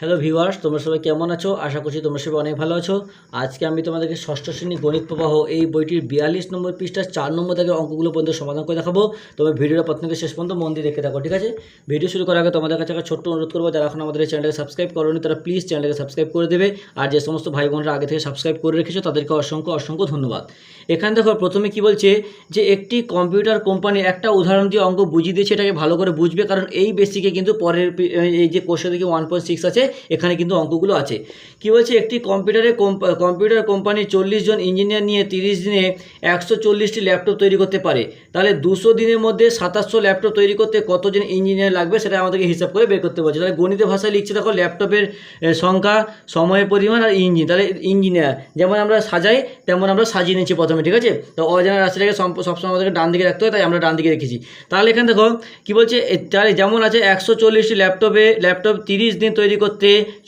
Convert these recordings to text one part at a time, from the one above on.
Hello viewers তোমরা সবাই কেমন আছো? আশা করছি তোমরা সবাই অনেক ভালো আছো। আজকে আমি তোমাদেরকে ষষ্ঠ শ্রেণি গণিত প্রবাহ এই বইটির বিয়াল্লিশ নম্বর পৃষ্ঠার চার নম্বর থেকে অঙ্কগুলো পর্যন্ত সমাধান করে দেখাবো। তবে ভিডিওটা প্রথম থেকে শেষ পর্যন্ত মন দিয়ে দেখে থাকো, ঠিক আছে? ভিডিও শুরু করার আগে তোমাদের কাছে একটা ছোট্ট অনুরোধ করব, যারা এখন আমাদের চ্যানেলকে সাবস্ক্রাইব করোনি, তারা প্লিজ চ্যানেলকে সাবস্ক্রাইব করে দেবে। আর যে সমস্ত ভাই বোনরা আগে থেকে সাবস্ক্রাইব করে রেখেছো, তাদেরকে অসংখ্য অসংখ্য ধন্যবাদ। এখানে দেখো, প্রথমে কি বলছে যে একটি কম্পিউটার কোম্পানি একটা উদাহরণ দিয়ে অঙ্ক বুঝিয়ে দিয়েছে, এটাকে ভালো করে বুঝবে। কারণ এই বেসিকে কিন্তু পরের এই যে কোশ্চেন থেকে ওয়ান পয়েন্ট সিক্স আছে এখানে কিন্তু অঙ্কগুলো আছে। কি বলছে? একটি কম্পিউটারে কোম্পা- কম্পিউটার কোম্পানি চল্লিশ জন ইঞ্জিনিয়ার নিয়ে তিরিশ দিনে একশো চল্লিশটি ল্যাপটপ তৈরি করতে পারে। তাহলে দুশো দিনের মধ্যে সাতাশশো ল্যাপটপ তৈরি করতে কতজন ইঞ্জিনিয়ার লাগবে সেটা আমাদেরকে হিসাব করে বের করতে বলছে। তাহলে গণিত ভাষায় লিখছে দেখো ল্যাপটপের সংখ্যা, সময়ের পরিমাণ আর ইঞ্জিন তাহলে ইঞ্জিনিয়ার যেমন আমরা সাজাই, তেমন আমরা সাজিয়ে নিচ্ছি প্রথমে, ঠিক আছে? তো অজানা রাশিটাকে সবসময় আমাদেরকে ডান দিকে রাখতে হয়, তাই আমরা ডান দিকে রেখেছি। তাহলে এখানে দেখো, কি বলছে? তাহলে যেমন আছে, একশো চল্লিশটি ল্যাপটপে ল্যাপটপ তিরিশ দিন তৈরি করতে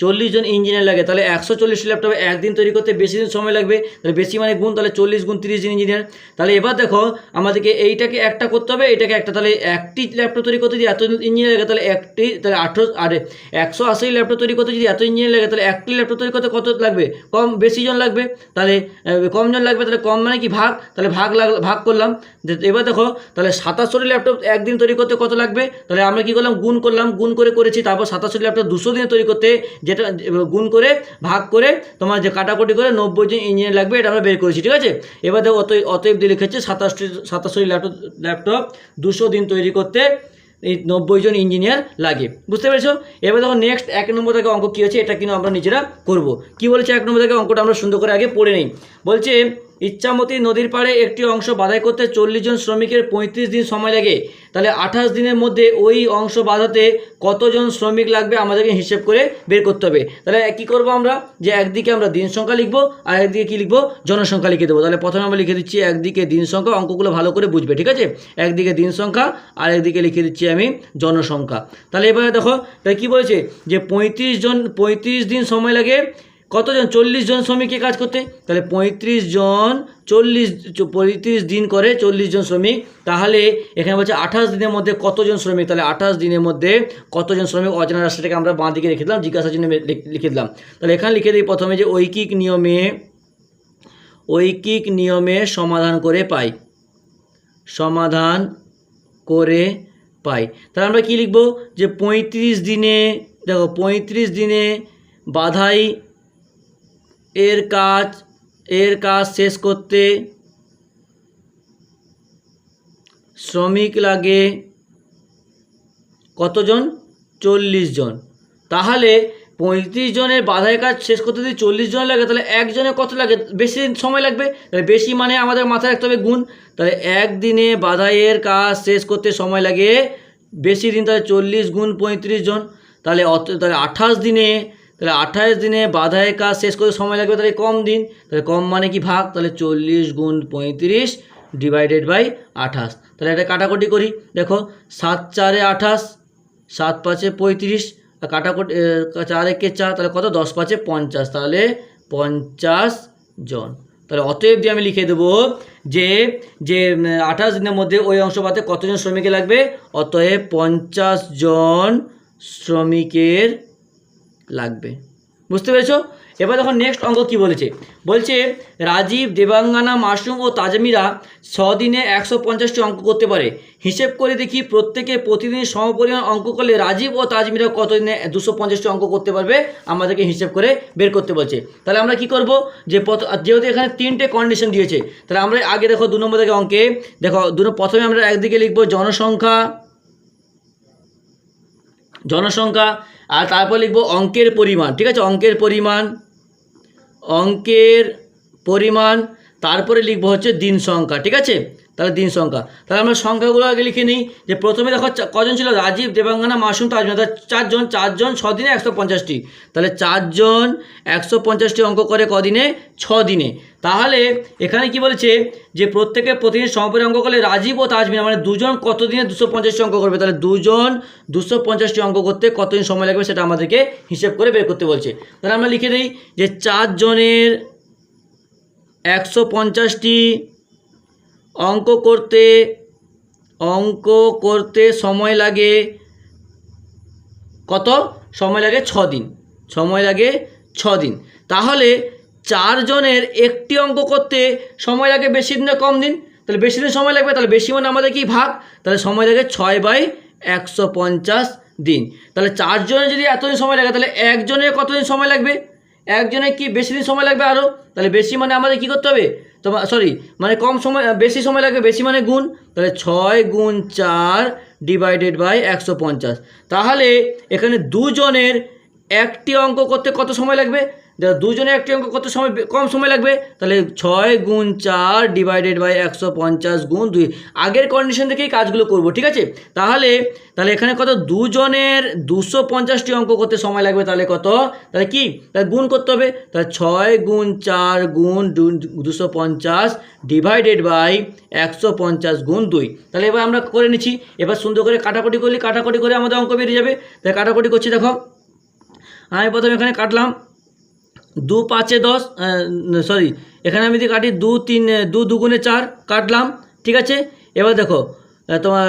চল্লিশ জন ইঞ্জিনিয়ার লাগে, তাহলে একশো চল্লিশটি ল্যাপটপে একদিন তৈরি করতে বেশি দিন সময় লাগবে, তাহলে বেশি মানে গুণ, তাহলে চল্লিশ গুণ তিরিশ জন ইঞ্জিনিয়ার তাহলে এবার দেখো, আমাদেরকে এইটাকে একটা করতে হবে, এটাকে একটা, তাহলে একটি ল্যাপটপ তৈরি করতে যদি এত ইঞ্জিনিয়ার লাগে, তাহলে একটি, তাহলে আঠেরো, আরে একশো আশি ল্যাপটপ তৈরি করতে যদি এত ইঞ্জিনিয়ার লাগে, তাহলে একটি ল্যাপটপ তৈরি করতে কত লাগবে? কম, বেশি জন লাগবে। তাহলে কম জন লাগবে, তাহলে কম মানে কি ভাগ? তাহলে ভাগ লাগ, ভাগ করলাম। এবার দেখো, তাহলে সাতাশশোটি ল্যাপটপ একদিন তৈরি করতে কত লাগবে? তাহলে আমরা কি করলাম? গুণ করলাম, গুণ করে করেছি, তারপর সাতাশশোটি ল্যাপটপ দুশো দিনে তৈরি করতে যেটা, গুণ করে, ভাগ করে তোমার যে কাটাকুটি করে নব্বই জন ইঞ্জিনিয়ার লাগবে এটা আমরা বের করেছি, ঠিক আছে? এবার দেখো অতএব অতএব দিয়ে লিখেছে সাতাশটি সাতাশটি ল্যাপটপ ল্যাপটপ দুশো দিন তৈরি করতে এই নব্বই জন ইঞ্জিনিয়ার লাগে, বুঝতে পেরেছ? এবার দেখো নেক্সট এক নম্বর থেকে অঙ্ক কী আছে, এটা কিন্তু আমরা নিজেরা করব। কি বলছে এক নম্বর থেকে অঙ্কটা আমরা সুন্দর করে আগে পড়ে নিই। বলছে ইচ্ছামতি নদীর পাড়ে একটি অংশ বাধাই করতে চল্লিশ জন শ্রমিকের পঁয়ত্রিশ দিন সময় লাগে। তাহলে আঠাশ দিনের মধ্যে ওই অংশ বাঁধাতে কতজন শ্রমিক লাগবে আমাদেরকে হিসেব করে বের করতে হবে। তাহলে কি করব আমরা? যে একদিকে আমরা দিন সংখ্যা লিখব আর একদিকে কী লিখব? জনসংখ্যা লিখে দেবো। তাহলে প্রথমে আমরা লিখে দিচ্ছি একদিকে দিন সংখ্যা, অঙ্কগুলো ভালো করে বুঝবে, ঠিক আছে? একদিকে দিন সংখ্যা আর একদিকে লিখে দিচ্ছি আমি জনসংখ্যা। তাহলে এবারে দেখো তাহলে কী বলেছে? যে পঁয়ত্রিশ জন, পঁয়ত্রিশ দিন সময় লাগে কতজন? চল্লিশ জন শ্রমিককে কাজ করতে? তাহলে পঁয়ত্রিশ জন চল্লিশ, পঁয়ত্রিশ দিন করে চল্লিশ জন শ্রমিক। তাহলে এখানে বলছে আঠাশ দিনের মধ্যে কতজন শ্রমিক? তাহলে আঠাশ দিনের মধ্যে কতজন শ্রমিক অজানা রাশিটাকে আমরা বাঁ দিকে রেখে দিলাম, জিজ্ঞাসার জন্য লিখে দিলাম। তাহলে এখানে লিখে দিই প্রথমে যে ঐকিক নিয়মে ঐকিক নিয়মে সমাধান করে পাই। সমাধান করে পাই। তাহলে আমরা কি লিখব? যে পঁয়ত্রিশ দিনে, দেখো পঁয়ত্রিশ দিনে বাধাই এর কাজ এর কাজ শেষ করতে শ্রমিক লাগে কতজন? চল্লিশ জন। তাহলে পঁয়ত্রিশ জনের বাধাই কাজ শেষ করতে যদি চল্লিশ জন লাগে, তাহলে একজনের কত লাগে? বেশি দিন সময় লাগবে? বেশি মানে আমাদের মাথায় রাখতে হবে গুণ। তাহলে একদিনে বাধাইয়ের কাজ শেষ করতে সময় লাগে বেশি দিন, তাহলে চল্লিশ গুণ পঁয়ত্রিশ জন। তাহলে অত, তাহলে আঠাশ দিনে তাহলে আঠাশ দিনে বাধায় কাজ শেষ করতে সময় লাগবে, তাহলে কম দিন। তাহলে কম মানে কি ভাগ? তাহলে চল্লিশ গুণ পঁয়ত্রিশ ডিভাইডেড বাই আঠাশ। তাহলে এটা কাটাকুটি করি। দেখো, সাত চারে আঠাশ, সাত পাঁচে পঁয়ত্রিশ কাটাকুটি চার একে চার? তাহলে কত? দশ পাঁচে পঞ্চাশ। তাহলে পঞ্চাশ জন। তাহলে অতএব দিয়ে আমি লিখে দেবো যে যে আঠাশ দিনের মধ্যে ওই অংশ পাতে কতজন শ্রমিকের লাগবে? অতএব পঞ্চাশ জন শ্রমিকের লাগবে। বুঝতে পেরেছ? এবার দেখো নেক্সট অঙ্ক কি বলেছে? বলছে, রাজীব, দেবাঙ্গানা মাসুম ও তাজমিরা ছদিনে একশো পঞ্চাশটি অঙ্ক করতে পারে। হিসেব করে দেখি প্রত্যেকে প্রতিদিন সমপরিমাণ অঙ্ক করলে রাজীব ও তাজমিরা কতদিনে দুশো পঞ্চাশটি অঙ্ক করতে পারবে? আমাদেরকে হিসেব করে বের করতে বলছে। তাহলে আমরা কি করব? যে যেহেতু এখানে তিনটে কন্ডিশন দিয়েছে, তাহলে আমরা আগে দেখো দু নম্বর থেকে অঙ্কে। দেখো দু প্রথমে আমরা একদিকে লিখব জনসংখ্যা জনসংখ্যা আর তারপর লিখব অঙ্কের পরিমাণ, ঠিক আছে? অঙ্কের পরিমাণ অঙ্কের পরিমাণ, তারপরে লিখব হচ্ছে দিন সংখ্যা, ঠিক আছে? তাহলে দিন সংখ্যা। তাহলে আমরা সংখ্যাগুলো আগে লিখে নিই, যে প্রথমে দেখো কজন ছিল? রাজীব, দেবাঙ্গনা, মাসুম তাজমিনা তাহলে চারজন চারজন ছ দিনে একশো পঞ্চাশটি। তাহলে চারজন একশো পঞ্চাশটি অঙ্ক করে কদিনে? ছ দিনে তাহলে এখানে কি বলেছে? যে প্রত্যেকে প্রতিদিন সমপরি অঙ্ক করলে রাজীব ও তাজমিনা মানে দুজন কতদিনে দুশো পঞ্চাশটি অঙ্ক করবে? তাহলে দুজন দুশো পঞ্চাশটি অঙ্ক করতে কতদিন সময় লাগবে সেটা আমাদেরকে হিসেব করে বের করতে বলছে। তাহলে আমরা লিখে দিই যে চারজনের একশো পঞ্চাশটি অঙ্ক করতে অঙ্ক করতে সময় লাগে কত? সময় লাগে ছ দিন। সময় লাগে ছ দিন। তাহলে চারজনের একটি অঙ্ক করতে সময় লাগে বেশি দিন না কম দিন? তাহলে বেশি দিন সময় লাগবে, তাহলে বেশি মানে আমাদের কি ভাগ? তাহলে সময় লাগে ছয় বাই একশো পঞ্চাশ দিন। তাহলে চারজনের যদি এতদিন সময় লাগে, তাহলে একজনের কতদিন সময় লাগবে? একজনের কি বেশি দিন সময় লাগবে আরও তাহলে বেশি মানে আমাদের কি করতে হবে? তোমার সরি মানে কম সময় বেশি সময় লাগবে, বেশি মানে গুণ। তাহলে ছয় গুণ চার ডিভাইডেড বাই একশো পঞ্চাশ। তাহলে এখানে দুজনের একটি অঙ্ক করতে কত সময় লাগবে? দুজনে একটি অঙ্ক কত সময় কম সময় লাগবে? তাহলে ছয় গুণ চার ডিভাইডেড বাই একশো পঞ্চাশ গুণ দুই। আগের কন্ডিশন থেকেই কাজগুলো করব, ঠিক আছে? তাহলে তাহলে এখানে কত? দুজনের দুশো পঞ্চাশটি অঙ্ক করতে সময় লাগবে, তাহলে কত? তাহলে কি? তাহলে গুণ করতে হবে। তাহলে ছয় গুণ চার গুণ দুশো পঞ্চাশ ডিভাইডেড বাই একশো পঞ্চাশ গুণ দুই। তাহলে এবার আমরা করে নিচ্ছি। এবার সুন্দর করে কাটাকুটি করলে কাটাকুটি করে আমাদের অঙ্ক বেরিয়ে যাবে। তাহলে কাটাকুটি করছি, দেখো। আমি প্রথমে এখানে কাটলাম। দু পাঁচে দশ সরি এখানে আমি যদি কাটি দু তিন দু দুগুণে চার কাটলাম, ঠিক আছে? এবার দেখো তোমার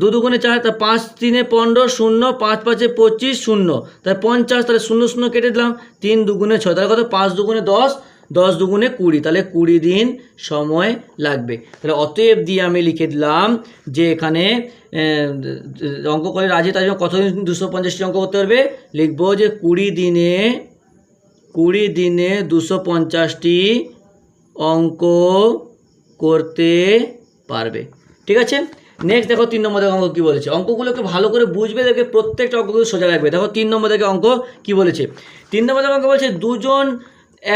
দু দুগুণে চার, তা পাঁচ তিনে পনেরো, শূন্য, পাঁচ পাঁচে পঁচিশ, শূন্য। তাহলে পঞ্চাশ, তাহলে শূন্য শূন্য কেটে দিলাম, তিন দুগুণে ছয়, তাহলে কত? পাঁচ দুগুণে দশ দশ দুগুণে কুড়ি, তাহলে কুড়ি দিন সময় লাগবে। তাহলে অতএব দিয়ে আমি লিখে দিলাম যে এখানে অঙ্ক করে রাজি, তার জন্য কতদিন? দুশো পঞ্চাশটি অঙ্ক করতে পারবে? লিখব যে কুড়ি দিনে কুড়ি দিনে দুশো পঞ্চাশটি অঙ্ক করতে পারবে। ঠিক আছে? নেক্সট দেখো তিন নম্বর অঙ্ক কী বলেছে। অঙ্কগুলোকে ভালো করে বুঝবে দেখে প্রত্যেকটা অঙ্কগুলো সোজা রাখবে। দেখো তিন নম্বর দেখে অঙ্ক কী বলেছে। তিন নম্বর অঙ্ক বলছে, দুজন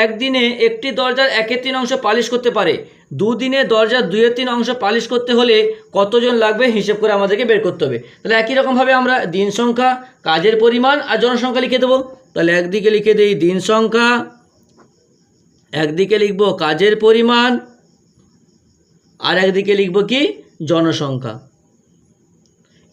একদিনে একটি দরজার একের তিন অংশ পালিশ করতে পারে। দুদিনে দরজার দুয়ে তিন অংশ পালিশ করতে হলে কতজন লাগবে হিসেব করে আমাদেরকে বের করতে হবে। তাহলে একই রকমভাবে আমরা দিন সংখ্যা, কাজের পরিমাণ আর জনসংখ্যা লিখে দেবো। তাহলে একদিকে লিখে দিই দিন সংখ্যা, একদিকে লিখব কাজের পরিমাণ, আর একদিকে লিখব কি? জনসংখ্যা।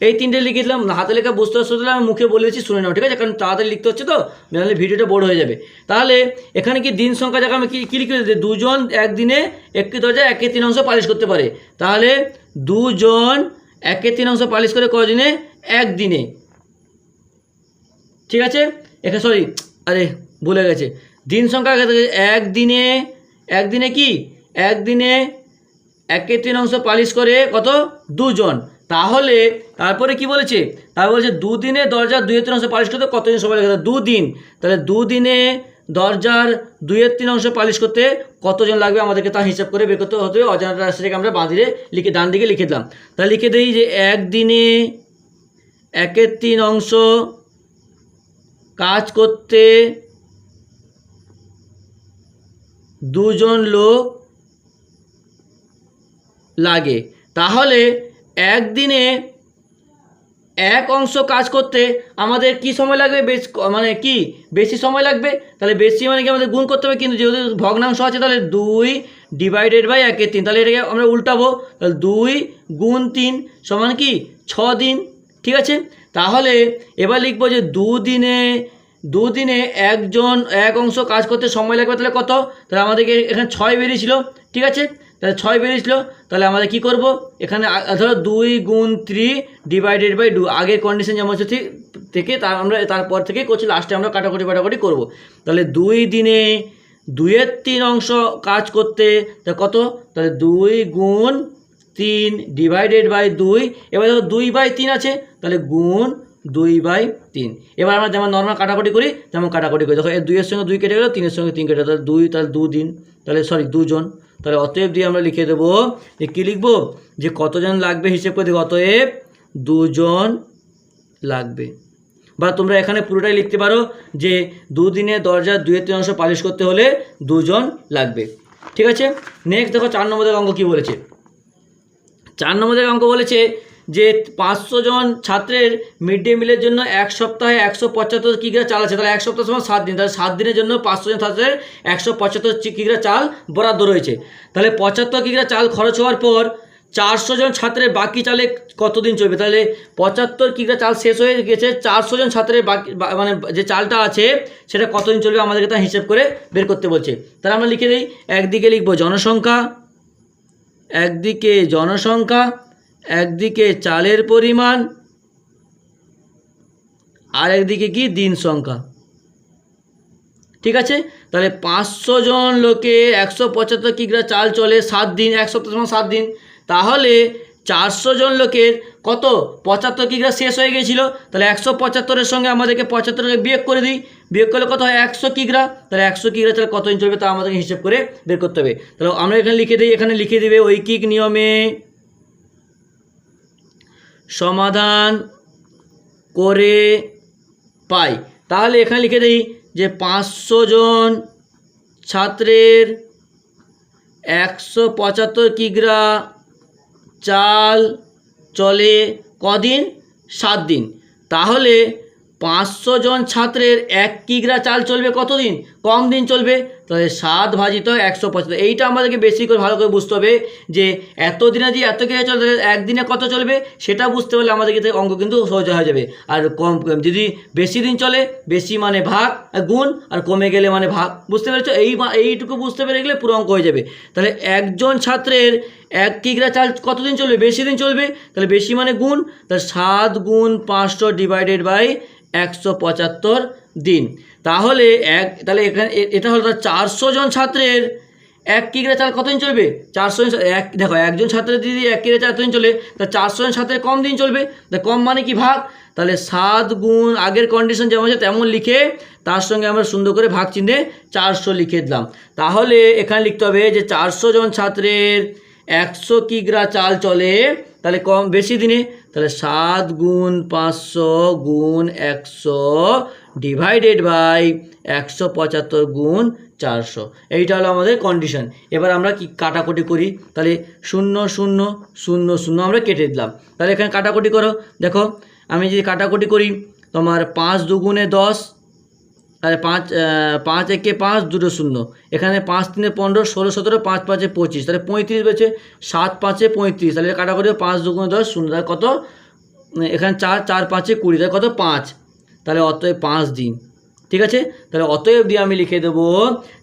এই তিনটে লিখে দিলাম, হাতে লেখা বুঝতে তাহলে আমি মুখে বলেছি শুনে নাও, ঠিক আছে? কারণ তাড়াতাড়ি লিখতে হচ্ছে তো, নাহলে ভিডিওটা বড় হয়ে যাবে। তাহলে এখানে কি দিন সংখ্যা জায়গা আমি কি লিখে দিতে দুজন একদিনে একটি দরজা, একে তিন অংশ পালিশ করতে পারে। তাহলে দুজন একের তিন অংশ পালিশ করে কদিনে একদিনে। ঠিক আছে? এখানে সরি আরে ভুলে গেছে। দিন সংখ্যা একদিনে একদিনে কি? একদিনে একে তিন অংশ পালিশ করে কত? দুজন। তাহলে তারপরে কি বলেছে? তারপর বলেছে, দুদিনে দরজার দুইয়ের তিন অংশ পালিশ করতে কতদিন সময় লাগে? দুদিন। তাহলে দুদিনে দরজার দুইয়ের তিন অংশ পালিশ করতে কতজন লাগবে? আমাদেরকে তা হিসাব করে বের করতে হবে। অজানা রাশিটাকে আমরা বাঁধিয়ে লিখে, ডান দিকে লিখে দিলাম। তাহলে লিখে দিই যে, একদিনে একের তিন অংশ কাজ করতে দুজন লোক লাগে। তাহলে একদিনে এক অংশ কাজ করতে আমাদের কি সময় লাগবে? বেশ মানে কি? বেশি সময় লাগবে? তাহলে বেশি মানে কি আমাদের গুণ করতে হবে? কিন্তু যেহেতু ভগ্নাংশ আছে, তাহলে দুই ডিভাইডেড বাই একের তিন। তাহলে এটাকে আমরা উল্টাবো। তাহলে দুই গুণ তিন সমান কি? ছ দিন। ঠিক আছে? তাহলে এবার লিখব যে দুদিনে দুদিনে একজন, এক অংশ কাজ করতে সময় লাগবে, তাহলে কত? তাহলে আমাদেরকে এখানে ছয় বেরিয়েছিল। ঠিক আছে? তাহলে ছয় বেরিয়েছিল তাহলে আমাদের কি করব? এখানে ধরো দুই গুণ থ্রি ডিভাইডেড বাই টু আগের কন্ডিশন যেমন হচ্ছে থেকে তার আমরা, তারপর থেকে করছি লাস্টে আমরা কাটাকুটি কাটাকুটি করব। তাহলে দুই দিনে দুইয়ের তিন অংশ কাজ করতে, তা কত? তাহলে দুই গুণ তিন ডিভাইডেড বাই দুই, এবার ধরো দুই বাই তিন আছে, তাহলে গুণ দুই বাই তিন। এবার আমরা যেমন নর্মাল কাটাকুটি করি, তেমন কাটাকুটি করি। দেখো এর দুইয়ের সঙ্গে দুই কেটে গেলো, তিনের সঙ্গে তিন কেটে গেলো, তাহলে দুই, তাহলে দুদিন তাহলে সরি দুজন। তাহলে অতএব দিয়ে আমরা লিখে দেবো যে কী লিখব যে কতজন লাগবে? হিসেব করে দেখো, অতএব দুজন লাগবে। বা তোমরা এখানে পুরোটাই লিখতে পারো যে দুদিনে দরজার দুয়ের তিন অংশ পালিশ করতে হলে দুজন লাগবে। ঠিক আছে? নেক্সট দেখো, চার নম্বরের অঙ্ক কী বলেছে? চার নম্বরের অঙ্ক বলেছে যে পাঁচশো জন ছাত্রের মিড ডে মিলের জন্য এক সপ্তাহে একশো পঁচাত্তর কিগ্রা চাল আছে। তাহলে এক সপ্তাহ সময় সাত দিন। তাহলে সাত দিনের জন্য পাঁচশো জন ছাত্রের একশো পঁচাত্তর কিগ্রা চাল বরাদ্দ রয়েছে। তাহলে পঁচাত্তর কিগ্রা চাল খরচ হওয়ার পর চারশো জন ছাত্রের বাকি চালে কতদিন চলবে? তাহলে পঁচাত্তর কিগ্রা চাল শেষ হয়ে গেছে। চারশো জন ছাত্রের বাকি মানে যে চালটা আছে, সেটা কতদিন চলবে আমাদেরকে তা হিসেব করে বের করতে বলছে। তাহলে আমরা লিখে দিই, একদিকে লিখব জনসংখ্যা, একদিকে জনসংখ্যা একদিকে চালের পরিমাণ, আর একদিকে কি? দিন সংখ্যা। ঠিক আছে? তাহলে পাঁচশো জন লোকে একশো পঁচাত্তর কিগ্রা চাল চলে সাত দিন, এক সপ্তাহ সময় সাত দিন। তাহলে চারশো জন লোকের কত? পঁচাত্তর কিগ্রা শেষ হয়ে গেছিল। তাহলে একশো পঁচাত্তরের সঙ্গে আমাদেরকে পঁচাত্তরকে বিয়োগ করে দিই। বিয়োগ করলে কত হয়? একশো কিগ্রা। তাহলে একশো কিগ্রা তাহলে কত দিন চলবে তা আমাদেরকে হিসেব করে বের করতে হবে। তাহলে আমরা এখানে লিখে দিই, এখানে লিখে দিবে ঐকিক নিয়মে সমাধান করে পাই। তাহলে এখানে লিখে দিই যে পাঁচশো জন ছাত্রের একশো পঁচাত্তর কিগ্রা চাল চলে কদিন? সাত দিন। তাহলে পাঁচশো জন ছাত্রের এক কিগ্রা চাল চলবে কতদিন? কম দিন চলবে? তাহলে সাত ভাজিত একশো পঁচাত্তর এইটা আমাদেরকে বেশি করে ভালো করে বুঝতে হবে যে এত দিনে যে এত কিগ্রা চলবে, একদিনে কত চলবে, সেটা বুঝতে পারলে আমাদের কিন্তু অঙ্ক কিন্তু সোজা হয়ে যাবে। আর কম, যদি বেশি দিন চলে, বেশি মানে ভাগ গুণ, আর কমে গেলে মানে ভাগ। বুঝতে পেরেছ? এই এইটুকু বুঝতে পেরে গেলে পুরো অঙ্ক হয়ে যাবে। তাহলে একজন ছাত্রের এক কিগ্রা চাল কতদিন চলবে? বেশি দিন চলবে? তাহলে বেশি মানে গুণ, তাহলে সাত গুণ পাঁচশো ডিভাইডেড বাই একশো পঁচাত্তর দিন। তাহলে এক তাহলে এখানে এটা হলো চারশো জন ছাত্রের। এক কিগ্রা চাল কতদিন চলবে? চারশো জন এক দেখো, একজন ছাত্রের দিদি এক কিগ্রা চাল এতদিন চলে? তা চারশো জন ছাত্রের কম দিন চলবে? তা কম মানে কি ভাগ? তাহলে সাত গুণ আগের কন্ডিশন যেমন আছে, তেমন লিখে তার সঙ্গে আমরা সুন্দর করে ভাগ চিহ্নে চারশো লিখে দিলাম। তাহলে এখানে লিখতে হবে যে চারশো জন ছাত্রের একশো কিগ্রা চাল চলে। তাহলে কম বেশি দিনে, তাহলে সাত গুণ পাঁচশো গুণ একশো ডিভাইডেড বাই একশো পঁচাত্তর গুণ চারশো। এইটা হলো আমাদের কন্ডিশন এবার আমরা কি কাটাকুটি করি? তাহলে শূন্য শূন্য শূন্য শূন্য আমরা কেটে দিলাম। তাহলে এখানে কাটাকুটি করো। দেখো, আমি যদি কাটাকুটি করি, তোমার পাঁচ দুগুণে দশ আরে পাঁচ পাঁচ একে পাঁচ, দুটো শূন্য। এখানে পাঁচ, তিনে পনেরো, ষোলো, সতেরো, পাঁচ, পাঁচে পঁচিশ। তাহলে পঁয়ত্রিশ বেছে সাত, পাঁচে পঁয়ত্রিশ। তাহলে কাটাকুটি পাঁচ, দুগুণে দশ, শূন্য। তাহলে কত? এখানে চার চার, পাঁচে কুড়ি। তাহলে কত? পাঁচ। তাহলে অতএব পাঁচ দিন। ঠিক আছে? তাহলে অতএব দিয়ে আমি লিখে দেবো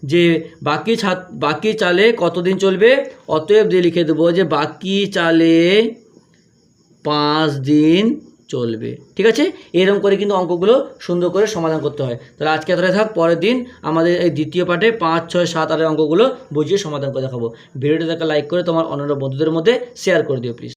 যে বাকি ছাত, বাকি চালে কতদিন চলবে? অতএব দিয়ে লিখে দেবো যে বাকি চালে পাঁচ দিন চলবে। ঠিক আছে? এরকম করে কিন্তু অঙ্কগুলো সুন্দর করে সমাধান করতে হয়। তাহলে আজকে এতটাই থাক, পরের দিন আমাদের এই দ্বিতীয় পাঠে পাঁচ, ছয়, সাত, আটের অঙ্কগুলো বুঝিয়ে সমাধান করে দেখাবো। ভিডিওটা দেখা লাইক করে তোমার অন্যান্য বন্ধুদের মধ্যে শেয়ার করে দিও প্লিজ